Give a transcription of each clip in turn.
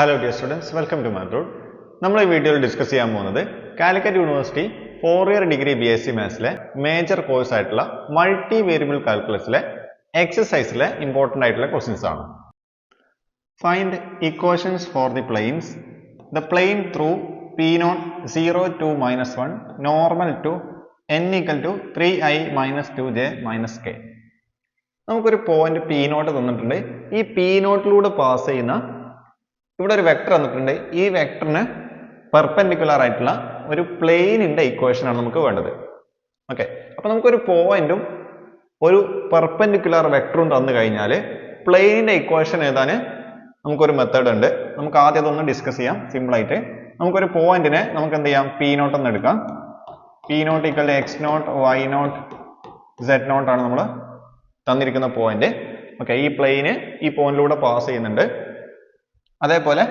Hello dear students welcome to മാത്രൂഡ് നമ്മൾ ഈ വീഡിയോയിൽ ഡിസ്കസ് ചെയ്യാൻ പോകുന്നത് Calicut university four year degree B S C മാത്സിലെ major course ആയിട്ടുള്ള മൾട്ടി വേരിയബിൾ കാൽക്കുലസിലെ എക്സസൈസിലെ ഇമ്പോർട്ടന്റ് ആയിട്ടുള്ള ക്വസ്റ്റ്യൻസ് ആണ്. Find equations for the planes the plane through P not zero two minus one normal to N equal to three I minus two J minus K നമുക്കൊരു point P not തന്നിട്ടുണ്ട്. ഈ P നോട്ടിലൂടെ pass ചെയ്യുന്ന ഇവിടെ ഒരു vector തന്നിട്ടുണ്ട് ഈ വെക്ടറിന് perpendicular ആയിട്ടുള്ള ഒരു പ്ലെയിനിന്റെ ഇക്വേഷൻ ആണ് നമുക്ക് വേണ്ടത്. ഓക്കെ അപ്പൊ നമുക്കൊരു പോയിന്റും ഒരു പെർപെൻഡിക്കുലർ വെക്ടറും തന്നു കഴിഞ്ഞാൽ പ്ലെയിനിന്റെ ഇക്വേഷൻ എഴുതാൻ നമുക്കൊരു മെത്തേഡ് ഉണ്ട്. നമുക്ക് ആദ്യം അതൊന്ന് ഡിസ്കസ് ചെയ്യാം. സിമ്പിൾ ആയിട്ട്. നമുക്കൊരു പോയിന്റിനെ നമുക്ക് എന്ത് ചെയ്യാം? പി നോട്ട് എന്ന് എടുക്കാം. P naught equal x naught y naught z naught ആണ് നമ്മൾ തന്നിരിക്കുന്ന പോയിന്റ് ഓക്കെ ഈ പ്ലെയിന് ഈ പോയിന്റിലൂടെ പാസ് ചെയ്യുന്നുണ്ട്. അതേപോലെ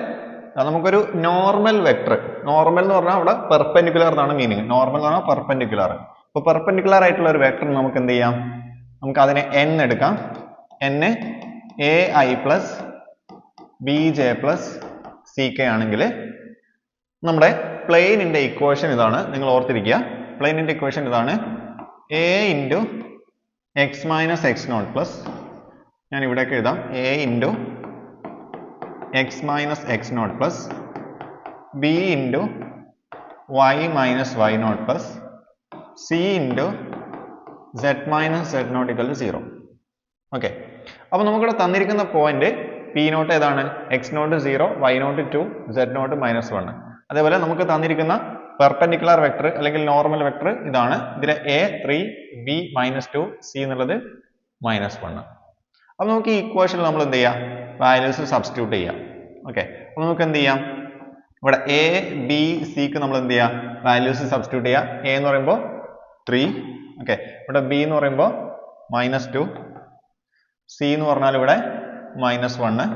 നമുക്കൊരു നോർമൽ വെക്ടർ നോർമൽ എന്ന് പറഞ്ഞാൽ അവിടെ പെർപെൻഡിക്കുലർ എന്നാണ് മീനിങ് നോർമൽ എന്ന് പറഞ്ഞാൽ പെർപെൻഡിക്കുലർ അപ്പോൾ പെർപെൻഡിക്കുലർ ആയിട്ടുള്ള ഒരു വെക്ടർ നമുക്ക് എന്ത് ചെയ്യാം? നമുക്ക് അതിനെ എൻ എടുക്കാം. N a i plus b j plus c k ആണെങ്കിൽ നമ്മുടെ പ്ലെയിനിന്റെ ഇക്വേഷൻ ഇതാണ്. നിങ്ങൾ ഓർത്തിരിക്കുക. പ്ലെയിനിന്റെ ഇക്വേഷൻ ഇതാണ് a into x minus x naught plus ഞാൻ ഇവിടെയൊക്കെ എഴുതാം. A into x minus x naught plus b into y minus y naught plus c into z minus z naught equal to zero okay അപ്പോൾ നമുക്കിവിടെ തന്നിരിക്കുന്ന point P not ഏതാണ്? X naught zero y naught two z naught minus one അതേപോലെ നമുക്ക് തന്നിരിക്കുന്ന perpendicular vector അല്ലെങ്കിൽ normal vector ഇതാണ്. ഇതിലെ a three b minus two c എന്നുള്ളത് മൈനസ് വൺ അപ്പോൾ നമുക്ക് ഈ ഇക്വേഷനിൽ നമ്മൾ എന്ത് ചെയ്യാം? വാല്യൂസ് സബ്സ്റ്റിറ്റ്യൂട്ട് ചെയ്യാം. ഓക്കെ അപ്പോൾ നമുക്ക് എന്ത് ചെയ്യാം? ഇവിടെ എ ബി സിക്ക് നമ്മൾ എന്ത് ചെയ്യാം? വാല്യൂസ് സബ്സ്റ്റിറ്റ്യൂട്ട് ചെയ്യാം. എ എന്ന് പറയുമ്പോൾ ത്രീ ഓക്കെ ഇവിടെ ബി എന്ന് പറയുമ്പോൾ മൈനസ് ടു സി എന്ന് പറഞ്ഞാൽ ഇവിടെ മൈനസ് വണ്ണ്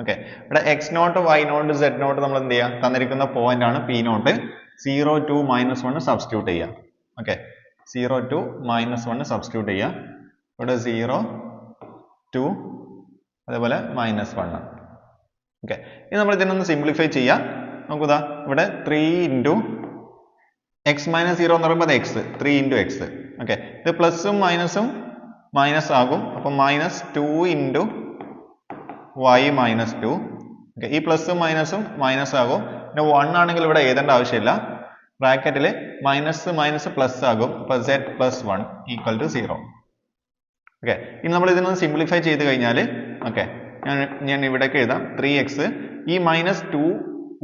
ഓക്കെ ഇവിടെ x naught y naught z naught നമ്മൾ എന്ത് ചെയ്യാം? തന്നിരിക്കുന്ന പോയിന്റ് ആണ് P naught zero two minus one substitute ചെയ്യാം. Okay zero two minus one substitute ചെയ്യാം. ഇവിടെ സീറോ ടു അതേപോലെ മൈനസ് വൺ ഓക്കെ ഇനി നമ്മൾ ഇതിനൊന്ന് സിംപ്ലിഫൈ ചെയ്യാം. നമുക്കിതാ ഇവിടെ three into x minus zero എന്ന് പറയുമ്പോൾ അത് x three into x okay ഇത് പ്ലസും മൈനസും മൈനസ് ആകും. അപ്പം minus two into y minus two okay ഈ പ്ലസും മൈനസും മൈനസ് ആകും. പിന്നെ വൺ ആണെങ്കിൽ ഇവിടെ എഴുതേണ്ട ആവശ്യമില്ല. ബ്രാക്കറ്റിൽ മൈനസ് മൈനസ് പ്ലസ് ആകും. അപ്പോൾ z plus one equal to zero okay ഇനി നമ്മൾ ഇതിനൊന്ന് സിംപ്ലിഫൈ ചെയ്ത് കഴിഞ്ഞാൽ ഓക്കെ ഞാൻ ഞാൻ ഇവിടേക്ക് എഴുതാം. ത്രീ എക്സ് ഈ മൈനസ് ടു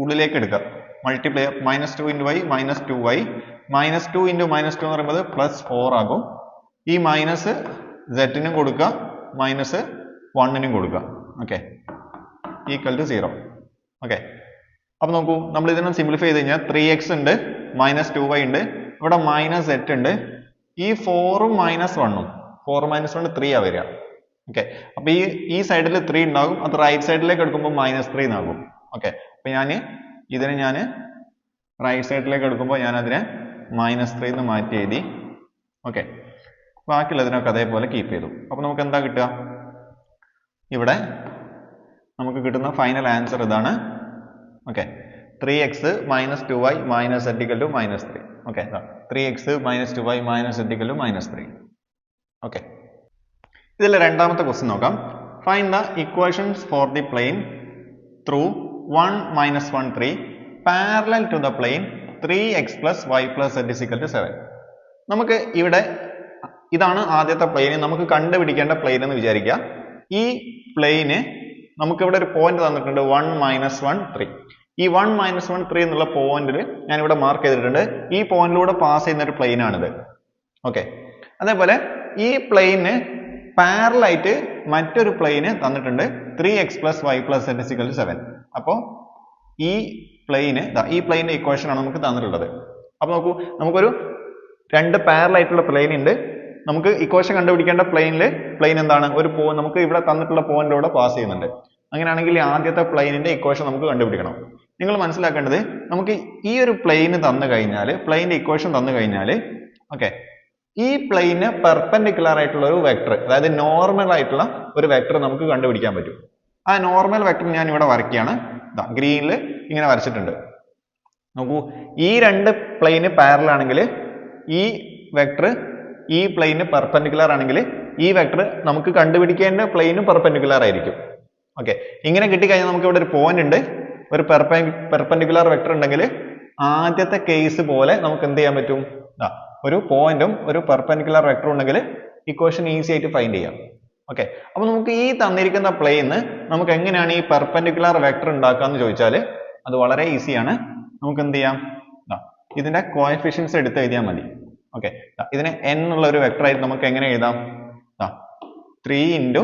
ഉള്ളിലേക്ക് എടുക്കാം multiply minus two into y minus two y minus two into minus two എന്ന് പറയുമ്പോൾ പ്ലസ് ഫോർ ആകും. ഈ മൈനസ് സെറ്റിനും കൊടുക്കുക. മൈനസ് വണ്ണിനും കൊടുക്കുക. Okay equal to zero okay അപ്പം നോക്കൂ നമ്മൾ ഇതിനെ സിംപ്ലിഫൈ ചെയ്ത് കഴിഞ്ഞാൽ ത്രീ എക്സ് ഉണ്ട് മൈനസ് ടു വൈ ഉണ്ട്. ഇവിടെ മൈനസ് സെറ്റ് ഉണ്ട്. ഈ ഫോറും മൈനസ് വണ്ണും ഫോർ മൈനസ് വൺ ത്രീ ആ വരിക. ഓക്കെ അപ്പൊ ഈ ഈ സൈഡിൽ ത്രീ ഉണ്ടാകും. അത് റൈറ്റ് സൈഡിലേക്ക് എടുക്കുമ്പോൾ മൈനസ് ത്രീ എന്നാകും. ഓക്കെ അപ്പൊ ഞാൻ ഇതിനെ ഞാൻ റൈറ്റ് സൈഡിലേക്ക് എടുക്കുമ്പോൾ ഞാൻ അതിനെ മൈനസ് ത്രീ എന്ന് മാറ്റി എഴുതി. ഓക്കെ ബാക്കിയുള്ളതിനൊക്കെ അതേപോലെ കീപ്പ് ചെയ്തു. അപ്പൊ നമുക്ക് എന്താ കിട്ടുക? ഇവിടെ നമുക്ക് കിട്ടുന്ന ഫൈനൽ ആൻസർ ഇതാണ്. Okay three x minus two y minus equal to minus three okay three x minus two y minus equal to minus three okay ഇതിൽ രണ്ടാമത്തെ ക്വസ്റ്റ്യൻ നോക്കാം. Find the equations for the plane through one minus one three parallel to the plane three x plus y plus z to seven നമുക്ക് ഇവിടെ ഇതാണ് ആദ്യത്തെ plain നമുക്ക് കണ്ടുപിടിക്കേണ്ട plain എന്ന് വിചാരിക്കുക. ഈ പ്ലെയിന് നമുക്കിവിടെ ഒരു പോയിന്റ് തന്നിട്ടുണ്ട് വൺ മൈനസ് വൺ ത്രീ ഈ വൺ മൈനസ് വൺ ത്രീ എന്നുള്ള പോയിന്റിൽ ഞാനിവിടെ മാർക്ക് ചെയ്തിട്ടുണ്ട്. ഈ പോയിന്റിലൂടെ പാസ് ചെയ്യുന്ന ഒരു പ്ലെയിൻ ആണിത്. ഓക്കെ അതേപോലെ ഈ പ്ലെയിന് പാരലായിട്ട് മറ്റൊരു പ്ലെയിന് തന്നിട്ടുണ്ട് three x plus y plus seven അപ്പോൾ ഈ പ്ലെയിന് ഈ പ്ലെയിന്റെ ഇക്വേഷനാണ് നമുക്ക് തന്നിട്ടുള്ളത്. അപ്പോൾ നോക്കൂ നമുക്കൊരു രണ്ട് പാരലായിട്ടുള്ള പ്ലെയിൻ ഉണ്ട്. നമുക്ക് ഇക്വേഷൻ കണ്ടുപിടിക്കേണ്ട പ്ലെയിനിൽ പ്ലെയിൻ എന്താണ്? ഒരു പോ നമുക്ക് ഇവിടെ തന്നിട്ടുള്ള പോയിന്റിലൂടെ പാസ് ചെയ്യുന്നുണ്ട്. അങ്ങനെയാണെങ്കിൽ ആദ്യത്തെ പ്ലെയിനിന്റെ ഇക്വേഷൻ നമുക്ക് കണ്ടുപിടിക്കണം. നിങ്ങൾ മനസ്സിലാക്കേണ്ടത് നമുക്ക് ഈ ഒരു പ്ലെയിന് തന്നു കഴിഞ്ഞാൽ പ്ലെയിന്റെ ഇക്വേഷൻ തന്നു കഴിഞ്ഞാൽ ഓക്കെ ഈ പ്ലെയിന് പെർപെൻഡിക്കുലർ ആയിട്ടുള്ള ഒരു വെക്ടർ അതായത് നോർമൽ ആയിട്ടുള്ള ഒരു വെക്ടർ നമുക്ക് കണ്ടുപിടിക്കാൻ പറ്റും. ആ നോർമൽ വെക്ടർ ഞാൻ ഇവിടെ വരയ്ക്കുകയാണ്. ഗ്രീനിൽ ഇങ്ങനെ വരച്ചിട്ടുണ്ട്. നോക്കൂ ഈ രണ്ട് പ്ലെയിന് പാരൽ ആണെങ്കിൽ ഈ വെക്ടർ ഈ പ്ലെയിന് പെർപെൻഡിക്കുലർ ആണെങ്കിൽ ഈ വെക്ടർ നമുക്ക് കണ്ടുപിടിക്കേണ്ട പ്ലെയിനും പെർപെൻഡിക്കുലർ ആയിരിക്കും. ഓക്കെ ഇങ്ങനെ കിട്ടിക്കഴിഞ്ഞാൽ നമുക്ക് ഇവിടെ ഒരു പോയിന്റ് ഉണ്ട്. ഒരു പെർപെ പെർപെൻഡിക്കുലർ വെക്ടർ ഉണ്ടെങ്കിൽ ആദ്യത്തെ കേസ് പോലെ നമുക്ക് എന്ത് ചെയ്യാൻ പറ്റും? ഒരു പോയിന്റും ഒരു പെർപെൻഡിക്കുലർ വെക്ടറും ഉണ്ടെങ്കിൽ ഇക്വേഷൻ ഈസി ആയിട്ട് ഫൈൻഡ് ചെയ്യാം. ഓക്കെ അപ്പൊ നമുക്ക് ഈ തന്നിരിക്കുന്ന പ്ലെയിന്ന് നമുക്ക് എങ്ങനെയാണ് ഈ പെർപെൻഡിക്കുലർ വെക്ടർ ഉണ്ടാക്കാന്ന് ചോദിച്ചാൽ അത് വളരെ ഈസിയാണ് നമുക്ക് എന്ത് ചെയ്യാം? ഇതിന്റെ കോഎഫിഷ്യൻസ് എടുത്ത് എഴുതിയാൽ മതി. ഓക്കെ ഇതിന് എൻ എന്നുള്ള ഒരു വെക്ടർ ആയിട്ട് നമുക്ക് എങ്ങനെ എഴുതാം? ത്രീ ഇന്റു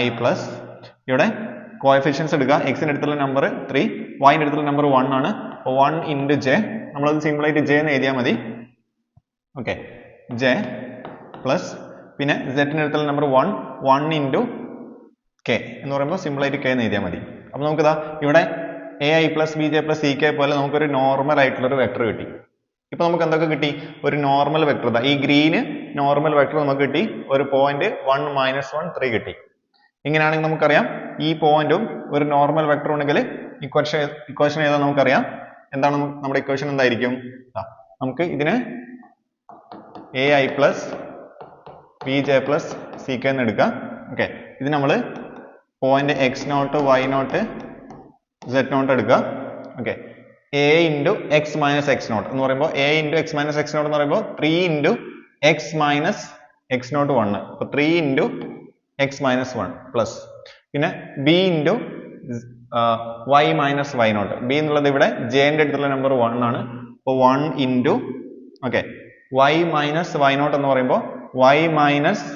ഐ പ്ലസ് ഇവിടെ കോയഫിഷ്യൻസ് എടുക്കുക. എക്സിന്റെ അടുത്തുള്ള നമ്പർ ത്രീ വൈന്റെ അടുത്തുള്ള നമ്പർ വൺ ആണ്. വൺ ഇന്റു ജെ നമ്മളത് സിമ്പിളായിട്ട് ജെ എന്ന് എഴുതിയാൽ മതി. ഓക്കെ ജെ പ്ലസ് പിന്നെ സെറ്റിന്റെ അടുത്തുള്ള number one one into k എന്ന് പറയുമ്പോൾ സിമ്പിൾ ആയിട്ട് കെ എന്ന് എഴുതിയാൽ മതി. അപ്പോൾ നമുക്കിതാ ഇവിടെ a i plus b j plus c k പോലെ നമുക്കൊരു നോർമൽ ആയിട്ടുള്ളൊരു വെക്ടർ കിട്ടി. ഇപ്പോൾ നമുക്ക് എന്തൊക്കെ കിട്ടി? ഒരു നോർമൽ വെക്ടർ ഇതാ ഈ ഗ്രീന് നോർമൽ വെക്ടർ നമുക്ക് കിട്ടി. ഒരു point one minus one three കിട്ടി. ഇങ്ങനെയാണെങ്കിൽ നമുക്കറിയാം ഈ പോയിന്റും ഒരു നോർമൽ വെക്ടർ ഉണ്ടെങ്കിൽ ഇക്വേഷൻ ഇക്വേഷൻ ഏതാ നമുക്കറിയാം. എന്താണ് നമ്മുടെ ഇക്വേഷൻ എന്തായിരിക്കും? നമുക്ക് ഇതിന് a i plus p j plus c k എന്ന് എടുക്കാം ഓക്കെ ഇത് നമ്മൾ point x naught y naught z naught എടുക്കുക. Okay a into x minus x naught എന്ന് പറയുമ്പോൾ a into x minus x naught എന്ന് പറയുമ്പോൾ three into x minus x naught one അപ്പോൾ three into x minus one plus പിന്നെ b into y minus y naught b എന്നുള്ളത് ഇവിടെ ജെന്റെ അടുത്തുള്ള നമ്പർ വൺ ആണ്. അപ്പോൾ one into okay y minus y naught എന്ന് പറയുമ്പോൾ y minus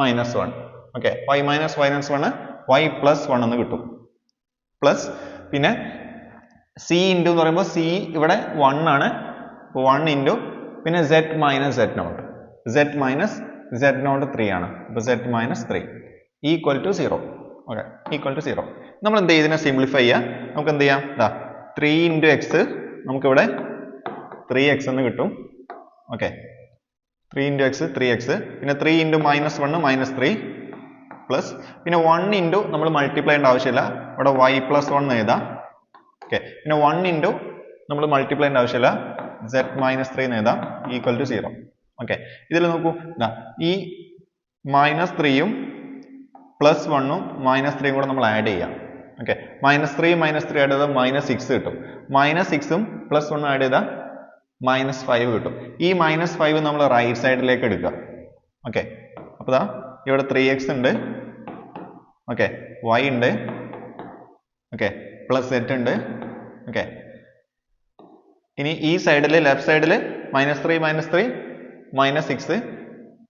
minus one okay y minus minus one y plus one എന്ന് കിട്ടും. പ്ലസ് പിന്നെ സി ഇന്റു എന്ന് പറയുമ്പോൾ സി ഇവിടെ വൺ ആണ്. വൺ ഇന്റു പിന്നെ z minus z naught z minus z naught three ആണ്. അപ്പോൾ z minus three equal to zero okay equal to zero നമ്മൾ എന്ത് ചെയ്യും? ഇതിനെ സിംപ്ലിഫൈ ചെയ്യാം. നമുക്ക് എന്ത് ചെയ്യാം? ഇതാ ത്രീ ഇന്റു എക്സ് നമുക്കിവിടെ ത്രീ എക്സ് എന്ന് കിട്ടും. Okay three into x three x പിന്നെ three into minus one minus three plus പിന്നെ വൺ ഇന്റു നമ്മൾ മൾട്ടിപ്ലൈ ചെയ്യേണ്ട ആവശ്യമില്ല. ഇവിടെ വൈ പ്ലസ് വൺ എഴുതാം. ഓക്കെ പിന്നെ വൺ ഇന്റു നമ്മൾ മൾട്ടിപ്ലൈ ചെയ്യേണ്ട ആവശ്യമില്ല. സെഡ് മൈനസ് ത്രീ എന്ന് എഴുതാം. ഈക്വൽ ടു സീറോ ഓക്കെ ഇതിൽ നോക്കൂ. ദാ ഈ മൈനസ് ത്രീയും പ്ലസ് വണ്ണും മൈനസ് ത്രീയും കൂടെ നമ്മൾ ആഡ് ചെയ്യാം. Okay minus three minus three add ചെയ്താൽ മൈനസ് സിക്സ് കിട്ടും. മൈനസ് സിക്സും പ്ലസ് വണ്ണും ആഡ് ചെയ്താൽ മൈനസ് ഫൈവ് കിട്ടും. ഈ മൈനസ് ഫൈവ് നമ്മൾ റൈറ്റ് സൈഡിലേക്ക് എടുക്കുക. ഓക്കെ അപ്പോൾ ദാ ഇവിടെ ത്രീ എക്സ് ഉണ്ട്. ഓക്കെ വൈ ഉണ്ട്. ഓക്കെ പ്ലസ് സെറ്റ് ഉണ്ട്. ഓക്കെ ഇനി ഈ സൈഡിൽ ലെഫ്റ്റ് സൈഡിൽ minus three minus three minus six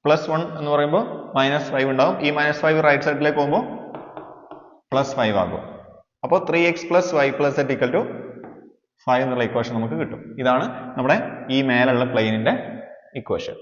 plus one എന്ന് പറയുമ്പോൾ മൈനസ് ഫൈവ് ഉണ്ടാവും. ഈ മൈനസ് ഫൈവ് റൈറ്റ് സൈഡിലേക്ക് പോകുമ്പോൾ പ്ലസ് ഫൈവ് ആകും. അപ്പോൾ three x plus y plus z equal to five എന്നുള്ള ഇക്വേഷൻ നമുക്ക് കിട്ടും. ഇതാണ് നമ്മുടെ ഈ മേലുള്ള പ്ലെയിനിന്റെ ഇക്വേഷൻ